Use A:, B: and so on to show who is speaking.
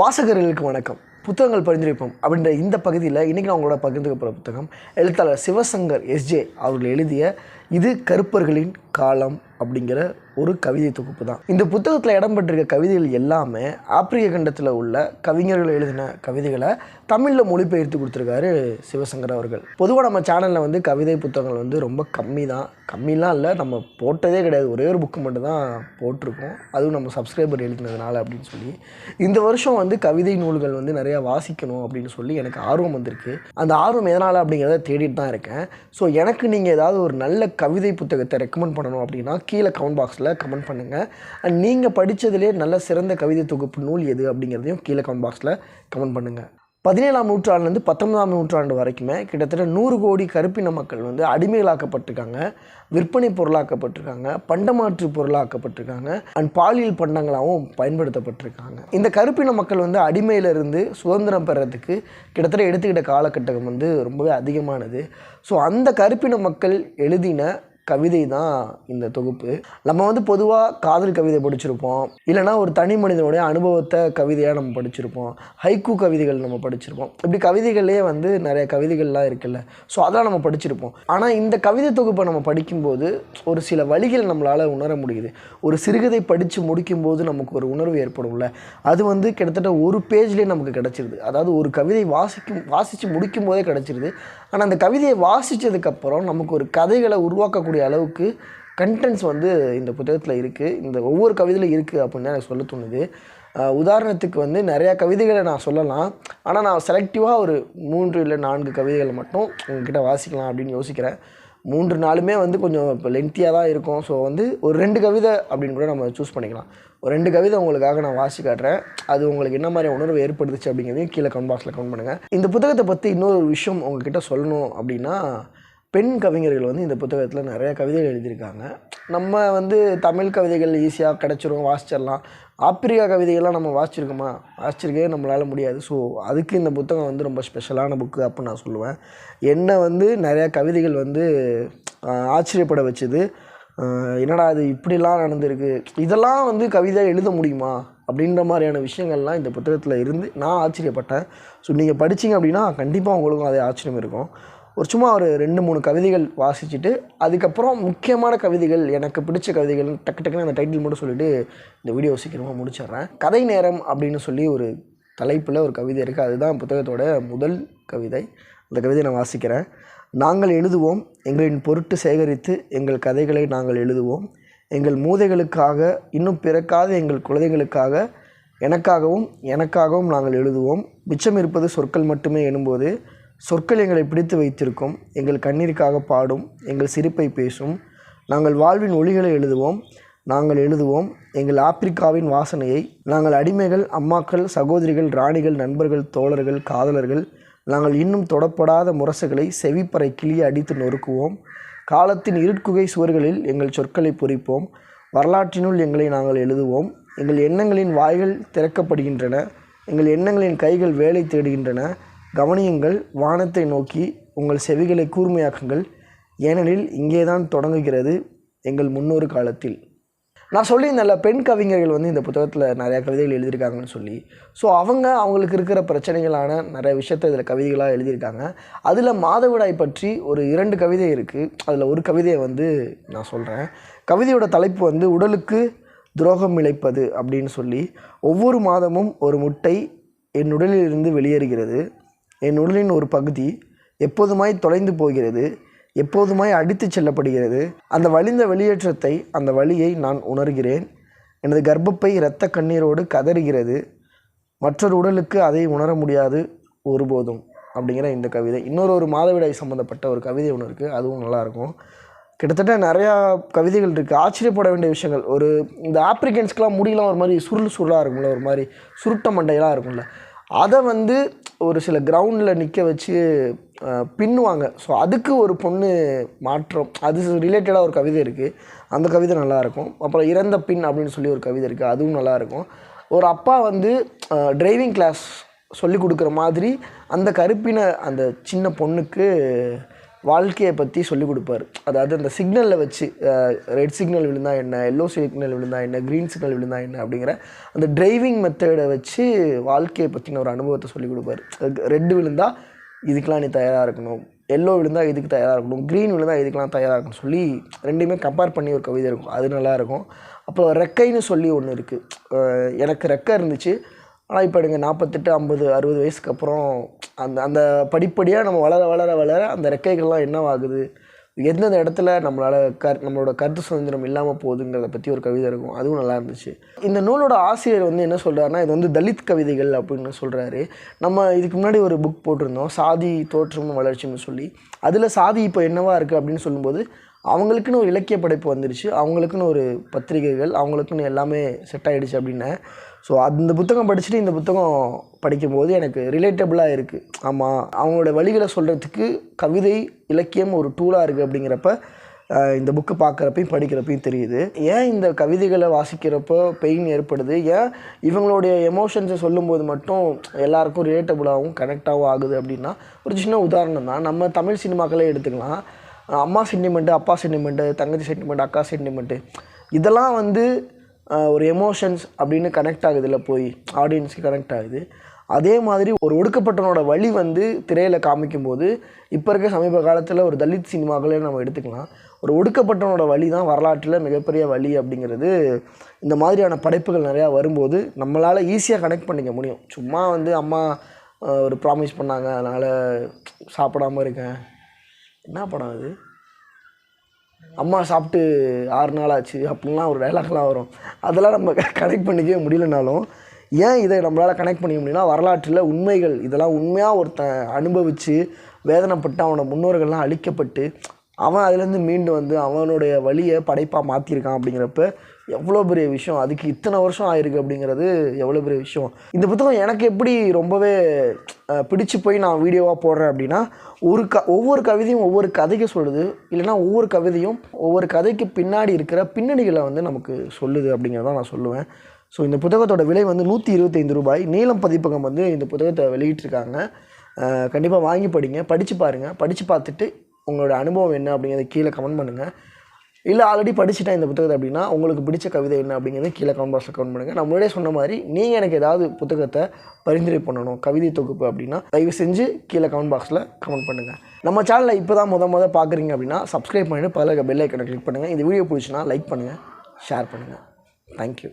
A: வாசகர்களுக்கு வணக்கம். புத்தகங்கள் பரிந்துரைப்போம். அப்படின்ற இந்த பகுதியில் இன்றைக்கி நான் உங்களோட பகிர்ந்துக்க போகிற புத்தகம் எழுத்தாளர் சிவசங்கர் எஸ்ஜே அவர்கள் எழுதிய இது கருப்பர்களின் காலம் அப்படிங்கிற ஒரு கவிதை தொகுப்பு தான். இந்த புத்தகத்தில் இடம்பெற்றிருக்க கவிதைகள் எல்லாமே ஆப்பிரிக்க கண்டத்தில் உள்ள கவிஞர்கள் எழுதின கவிதைகளை தமிழில் மொழிபெயர்த்து கொடுத்துருக்காரு சிவசங்கர் அவர்கள். பொதுவாக நம்ம சேனலில் வந்து கவிதை புத்தகங்கள் வந்து ரொம்ப கம்மி தான். கம்மிலாம் இல்லை நம்ம போட்டதே கிடையாது. ஒரே ஒரு புக்கு மட்டும் தான் போட்டிருக்கோம். அதுவும் நம்ம சப்ஸ்கிரைபர் எழுதினதுனால அப்படின்னு சொல்லி. இந்த வருஷம் வந்து கவிதை நூல்கள் வந்து நிறையா வாசிக்கணும் அப்படின்னு சொல்லி எனக்கு ஆர்வம் வந்திருக்கு. அந்த ஆர்வம் எதனால் அப்படிங்கிறத தேடிட்டு தான் இருக்கேன். ஸோ எனக்கு நீங்கள் ஏதாவது ஒரு நல்ல கவிதை புத்தகத்தை ரெக்கமெண்ட் பண்ணணும் அப்படின்னா கீழே கமெண்ட் பாக்ஸில் கமெண்ட் பண்ணுங்கள் அண்ட் நீங்கள் படித்ததுலேயே நல்ல சிறந்த கவிதை தொகுப்பு நூல் எது அப்படிங்கிறதையும் கீழே கமெண்ட் பாக்ஸில் கமெண்ட் பண்ணுங்கள் பதினேழாம் நூற்றாண்டுலேருந்து பத்தொன்பதாம் நூற்றாண்டு வரைக்குமே கிட்டத்தட்ட நூறு கோடி கருப்பின மக்கள் வந்து அடிமைகளாக்கப்பட்டிருக்காங்க. விற்பனை பொருளாக்கப்பட்டிருக்காங்க. பண்டமாற்று பொருளாக்கப்பட்டிருக்காங்க. அண்ட் பாலியல் பண்டங்களாகவும் பயன்படுத்தப்பட்டிருக்காங்க. இந்த கருப்பின மக்கள் வந்து அடிமையிலிருந்து சுதந்திரம் பெறத்துக்கு கிட்டத்தட்ட எடுத்துக்கிட்ட காலகட்டம் வந்து ரொம்பவே அதிகமானது. ஸோ அந்த கருப்பின மக்கள் எழுதின கவிதை தான் இந்த தொகுப்பு. நம்ம வந்து பொதுவாக காதல் கவிதை படிச்சிருப்போம். இல்லைனா ஒரு தனி மனிதனுடைய அனுபவத்தை கவிதையாக நம்ம படிச்சிருப்போம். ஹைக்கூ கவிதைகள் நம்ம படிச்சிருப்போம். இப்படி கவிதைகள்லேயே வந்து நிறைய கவிதைகள்லாம் இருக்குல்ல. ஸோ அதெல்லாம் நம்ம படிச்சிருப்போம். ஆனால் இந்த கவிதை தொகுப்பை நம்ம படிக்கும்போது ஒரு சில வழிகள் நம்மளால் உணர முடியுது. ஒரு சிறுகதை படித்து முடிக்கும்போது நமக்கு ஒரு உணர்வு ஏற்படும்ல. அது வந்து கிட்டத்தட்ட ஒரு பேஜ்லேயே நமக்கு கிடச்சிருது. அதாவது ஒரு கவிதை வாசிக்கும் வாசித்து முடிக்கும் போதே கிடச்சிருது. ஆனால் அந்த கவிதையை வாசித்ததுக்கப்புறம் நமக்கு ஒரு கதைகளை உருவாக்கக்கூடிய அளவுக்கு கண்டென்ட்ஸ் வந்து இந்த புத்தகத்தில் இருக்குது இந்த ஒவ்வொரு கவிதையிலும் இருக்குது அப்படின்னு தான் எனக்கு சொல்ல தோணுது. உதாரணத்துக்கு வந்து நிறையா கவிதைகளை நான் சொல்லலாம். ஆனால் நான் செலக்டிவாக ஒரு மூன்று இல்லை நான்கு கவிதைகளை மட்டும் உங்ககிட்ட வாசிக்கலாம் அப்படின்னு யோசிக்கிறேன். மூன்று நாளுமே வந்து கொஞ்சம் இப்போ லென்த்தியாக தான் இருக்கும். ஸோ வந்து ஒரு ரெண்டு கவிதை அப்படின்னு கூட நம்ம சூஸ் பண்ணிக்கலாம். ஒரு ரெண்டு கவிதை உங்களுக்காக நான் வாசி காட்டுறேன். அது உங்களுக்கு என்ன மாதிரி உணர்வு ஏற்படுத்துச்சு அப்படிங்கிறதையும் கீழே கமெண்ட் பாக்ஸில் கமெண்ட் பண்ணுங்கள் இந்த புத்தகத்தை பற்றி இன்னொரு விஷயம் உங்ககிட்ட சொல்லணும் அப்படின்னா பெண் கவிஞர்கள் வந்து இந்த புத்தகத்தில் நிறையா கவிதைகள் எழுதியிருக்காங்க. நம்ம வந்து தமிழ் கவிதைகள் ஈஸியாக கிடச்சிரும் வாசிச்சிடலாம் ஆப்பிரிக்கா கவிதைகள்லாம் நம்ம வாசிச்சிருக்கோமா? வாசிச்சிருக்கவே நம்மளால் முடியாது. ஸோ அதுக்கு இந்த புத்தகம் வந்து ரொம்ப ஸ்பெஷலான புக்கு அப்படின்னு நான் சொல்லுவேன். என்னை வந்து நிறையா கவிதைகள் வந்து ஆச்சரியப்பட வச்சுது. என்னடா இது இப்படிலாம் நடந்திருக்கு? இதெல்லாம் வந்து கவிதை எழுத முடியுமா? அப்படின்ற மாதிரியான விஷயங்கள்லாம் இந்த புத்தகத்தில் இருந்து நான் ஆச்சரியப்பட்டேன். ஸோ நீங்கள் படிச்சீங்க அப்படின்னா கண்டிப்பாக உங்களுக்கும் அதே ஆச்சரியம் இருக்கும். ஒரு சும்மா ஒரு ரெண்டு மூணு கவிதைகள் வாசிச்சுட்டு அதுக்கப்புறம் முக்கியமான கவிதைகள் எனக்கு பிடிச்ச கவிதைகள் டக்கு டக்குன்னு அந்த டைட்டில் மட்டும் சொல்லிவிட்டு இந்த வீடியோ சீக்கிரமாக முடிச்சிடுறேன். கதை நேரம் அப்படின்னு சொல்லி ஒரு தலைப்பில் ஒரு கவிதை இருக்குது அதுதான் புத்தகத்தோட முதல் கவிதை. அந்த கவிதையை நான் வாசிக்கிறேன். நாங்கள் எழுதுவோம் எங்களின் பொருட்டு சேகரித்து எங்கள் கதைகளை நாங்கள் எழுதுவோம். எங்கள் மூதைகளுக்காக இன்னும் பிறக்காத எங்கள் குழந்தைகளுக்காக எனக்காகவும் எனக்காகவும் நாங்கள் எழுதுவோம். மிச்சம் இருப்பது சொற்கள் மட்டுமே எனும்போது சொற்கள் எங்களை பிடித்து வைத்திருக்கும் எங்கள் கண்ணீருக்காக பாடும் எங்கள் சிரிப்பை பேசும் நாங்கள் வாழ்வின் ஒளிகளை எழுதுவோம் நாங்கள் எழுதுவோம் எங்கள் ஆப்பிரிக்காவின் வாசனையை நாங்கள் அடிமைகள் அம்மாக்கள் சகோதரிகள் ராணிகள் நண்பர்கள் தோழர்கள் காதலர்கள் நாங்கள் இன்னும் தொடப்படாத முரசுகளை செவிப்பறை கிளியை அடித்து நொறுக்குவோம் காலத்தின் இருட்குகை சுவர்களில் எங்கள் சொற்களை பொறிப்போம் வரலாற்றினுள் எங்களை நாங்கள் எழுதுவோம் எங்கள் எண்ணங்களின் வாய்கள் திறக்கப்படுகின்றன எங்கள் எண்ணங்களின் கைகள் வேலை தேடுகின்றன கவனியுங்கள் வானத்தை நோக்கி உங்கள் செவிகளை கூர்மையாக்குங்கள். ஏனெனில் இங்கே தான் தொடங்குகிறது எங்கள் முன்னொரு காலத்தில். நான் சொல்லியிருந்தேன்ல பெண் கவிஞர்கள் வந்து இந்த புத்தகத்தில் நிறையா கவிதைகள் எழுதியிருக்காங்கன்னு சொல்லி. ஸோ அவங்க அவங்களுக்கு இருக்கிற பிரச்சனைகளான நிறைய விஷயத்த இதில் கவிதைகளாக எழுதியிருக்காங்க. அதில் மாதவிடாய் பற்றி ஒரு இரண்டு கவிதை இருக்குது அதில் ஒரு கவிதையை வந்து நான் சொல்கிறேன் கவிதையோட தலைப்பு வந்து உடலுக்கு துரோகம் இழைப்பது அப்படின்னு சொல்லி. ஒவ்வொரு மாதமும் ஒரு முட்டை என் உடலிலிருந்து வெளியேறுகிறது. என் உடலின் ஒரு பகுதி எப்போதுமாய் தொலைந்து போகிறது எப்போதுமாய் அடித்துச் செல்லப்படுகிறது. அந்த வலிந்த வெளியேற்றத்தை அந்த வழியை நான் உணர்கிறேன். எனது கர்ப்பப்பை இரத்த கண்ணீரோடு கதறுகிறது. மற்றொரு உடலுக்கு அதை உணர முடியாது ஒருபோதும் அப்படிங்கிற இந்த கவிதை. இன்னொரு ஒரு மாதவிடாய் சம்மந்தப்பட்ட ஒரு கவிதை ஒன்று இருக்குது அதுவும் நல்லாயிருக்கும். கிட்டத்தட்ட நிறையா கவிதைகள் இருக்குது ஆச்சரியப்பட வேண்டிய விஷயங்கள். ஒரு இந்த ஆப்ரிக்கன்ஸ்க்கெலாம் முடியலாம் ஒரு மாதிரி சுருள் சுருளாக இருக்கும்ல ஒரு மாதிரி சுருட்ட மண்டையெல்லாம் இருக்கும்ல. அதை வந்து ஒரு சில கிரவுண்டில் நிற்க வச்சு பின்னுவாங்க. ஸோ அதுக்கு ஒரு பொண்ணு மாற்றம். அது ரிலேட்டடாக ஒரு கவிதை இருக்குது அந்த கவிதை நல்லாயிருக்கும். அப்புறம் இறந்த பின் அப்படின்னு சொல்லி ஒரு கவிதை இருக்குது அதுவும் நல்லாயிருக்கும். ஒரு அப்பா வந்து டிரைவிங் கிளாஸ் சொல்லி கொடுக்குற மாதிரி அந்த கருப்பின அந்த சின்ன பொண்ணுக்கு வாழ்க்கையை பற்றி சொல்லிக் கொடுப்பாரு. அதாவது அந்த சிக்னலில் வச்சு ரெட் சிக்னல் விழுந்தா என்ன எல்லோ சிக்னல் விழுந்தா என்ன க்ரீன் சிக்னல் விழுந்தா என்ன அப்படிங்கிற அந்த டிரைவிங் மெத்தடை வச்சு வாழ்க்கையை பற்றின ஒரு அனுபவத்தை சொல்லிக் கொடுப்பாரு. ரெட்டு விழுந்தால் இதுக்கெலாம் நீ தயாராக இருக்கணும். எல்லோ விழுந்தால் இதுக்கு தயாராக இருக்கணும். க்ரீன் விழுந்தா இதுக்கெலாம் தயாராக இருக்கணும் சொல்லி ரெண்டையுமே கம்பேர் பண்ணி ஒரு கவிதை இருக்கும். அது நல்லா இருக்கும். அப்புறம் ரெக்கைன்னு சொல்லி ஒன்று இருக்குது எனக்கு ரெக்கை இருந்துச்சு. ஆனால் இப்போ எனக்கு நாற்பத்தெட்டு ஐம்பது அறுபது வயசுக்கு அப்புறம் அந்த அந்த படிப்படியாக நம்ம வளர வளர வளர அந்த ரெக்கைகள்லாம் என்னவாகுது? எந்தெந்த இடத்துல நம்மளால் கர் நம்மளோட கருத்து சுதந்திரம் இல்லாமல் போகுதுங்கிறத பற்றி ஒரு கவிதை இருக்கும். அதுவும் நல்லா இருந்துச்சு. இந்த நூலோட ஆசிரியர் வந்து என்ன சொல்கிறாருன்னா இது வந்து தலித் கவிதைகள் அப்படின்னு சொல்கிறாரு நம்ம இதுக்கு முன்னாடி ஒரு புக் போட்டிருந்தோம். சாதி தோற்றமும் வளர்ச்சின்னு சொல்லி. அதில் சாதி இப்போ என்னவாக இருக்குது அப்படின்னு சொல்லும்போது அவங்களுக்குன்னு ஒரு இலக்கிய படைப்பு வந்துருச்சு. அவங்களுக்குன்னு ஒரு பத்திரிகைகள் அவங்களுக்குன்னு எல்லாமே செட் ஆகிடுச்சு அப்படின்னு ஸோ அந்த புத்தகம் படிச்சுட்டு இந்த புத்தகம் படிக்கும்போது எனக்கு ரிலேட்டபிளாக இருக்குது ஆமாம் அவங்களோட வழிகளை சொல்கிறதுக்கு கவிதை இலக்கியம் ஒரு டூலாக இருக்குது அப்படிங்கிறப்ப இந்த புக்கு பார்க்குறப்பையும் படிக்கிறப்பையும் தெரியுது. ஏன் இந்த கவிதைகளை வாசிக்கிறப்போ பெயின் ஏற்படுது? ஏன் இவங்களுடைய எமோஷன்ஸை சொல்லும்போது மட்டும் எல்லாருக்கும் ரிலேட்டபுளாகவும் கனெக்டாகவும் ஆகுது அப்படின்னா ஒரு சின்ன உதாரணம் தான். நம்ம தமிழ் சினிமாக்களே எடுத்துக்கலாம். அம்மா சென்டிமெண்ட்டு அப்பா சென்டிமெண்ட்டு தங்கச்சி சென்டிமெண்ட் அக்கா சென்டிமெண்ட்டு இதெல்லாம் வந்து ஒரு எமோஷன்ஸ் அப்படின்னு கனெக்ட் ஆகுதுல போய் ஆடியன்ஸுக்கு கனெக்ட் ஆகுது. அதே மாதிரி ஒரு ஒடுக்கப்பட்டவனோட வழி வந்து திரையில் காமிக்கும்போது இப்போ இருக்க சமீப காலத்தில் ஒரு தலித் சினிமாக்களே நம்ம எடுத்துக்கலாம். ஒரு ஒடுக்கப்பட்டவனோட வழி தான் வரலாற்றில் மிகப்பெரிய வழி அப்படிங்கிறது. இந்த மாதிரியான படைப்புகள் நிறையா வரும்போது நம்மளால் ஈஸியாக கனெக்ட் பண்ணிக்க முடியும். சும்மா வந்து அம்மா ஒரு ப்ராமிஸ் பண்ணாங்க அதனால் சாப்பிடாம இருக்கேன். என்ன படம் அது? அம்மா சாப்பிட்டு ஆறு நாள் ஆச்சு அப்படின்லாம் ஒரு டைலாக்லாம் வரும். அதெல்லாம் நம்ம கனெக்ட் பண்ணிக்கவே முடியலனாலும் ஏன் இதை நம்மளால் கனெக்ட் பண்ணிக்க முடியும்னா வரலாற்றில் உண்மைகள் இதெல்லாம் உண்மையாக ஒருத்தன் அனுபவித்து வேதனைப்பட்டு அவனோட முன்னோர்கள்லாம் அழிக்கப்பட்டு அவன் அதுலேருந்து மீண்டு வந்து அவனுடைய வழியை படைப்பாக மாற்றிருக்கான் அப்படிங்கிறப்ப எவ்வளோ பெரிய விஷயம்? அதுக்கு இத்தனை வருஷம் ஆயிருக்கு அப்படிங்கிறது எவ்வளோ பெரிய விஷயம்? இந்த புத்தகம் எனக்கு எப்படி ரொம்பவே பிடிச்சு போய் நான் வீடியோவாக போடுறேன் அப்படின்னா ஒரு க ஒவ்வொரு கவிதையும் ஒவ்வொரு கதைக்கு சொல்லுது. இல்லைன்னா ஒவ்வொரு கவிதையும் ஒவ்வொரு கதைக்கு பின்னாடி இருக்கிற பின்னணிகளை வந்து நமக்கு சொல்லுது அப்படிங்கிறதான் நான் சொல்லுவேன். ஸோ இந்த புத்தகத்தோட விலை வந்து நூற்றி இருபத்தைந்து ரூபாய். நீளம் பதிப்பகம் வந்து இந்த புத்தகத்தை வெளியிட்டிருக்காங்க. கண்டிப்பாக வாங்கி படிங்க. படித்து பாருங்கள் படித்து பார்த்துட்டு உங்களோட அனுபவம் என்ன அப்படிங்கிறத கீழே கமெண்ட் பண்ணுங்கள் இல்லை ஆல்ரெடி படிச்சுட்டேன் இந்த புத்தகத்தை அப்படின்னா உங்களுக்கு பிடிச்ச கவிதை என்ன அப்படிங்கிறத கீழே கமெண்ட் பாக்ஸில் கமெண்ட் பண்ணுங்கள் நான் முன்னாடியே சொன்ன மாதிரி நீங்கள் எனக்கு ஏதாவது புத்தகத்தை பரிந்துரை பண்ணணும் கவிதை தொகுப்பு அப்படின்னா தயவு செஞ்சு கீழே கமெண்ட் பாக்ஸில் கமெண்ட் பண்ணுங்கள் நம்ம சேனலில் இப்போ தான் முத முத பார்க்குறீங்க அப்படின்னா சப்ஸ்கிரைப் பண்ணிவிட்டு பதில் பெல் ஐக்கனை கிளிக் பண்ணுங்கள் இந்த வீடியோ பிடிச்சினா லைக் பண்ணுங்கள் ஷேர் பண்ணுங்கள் தேங்க்யூ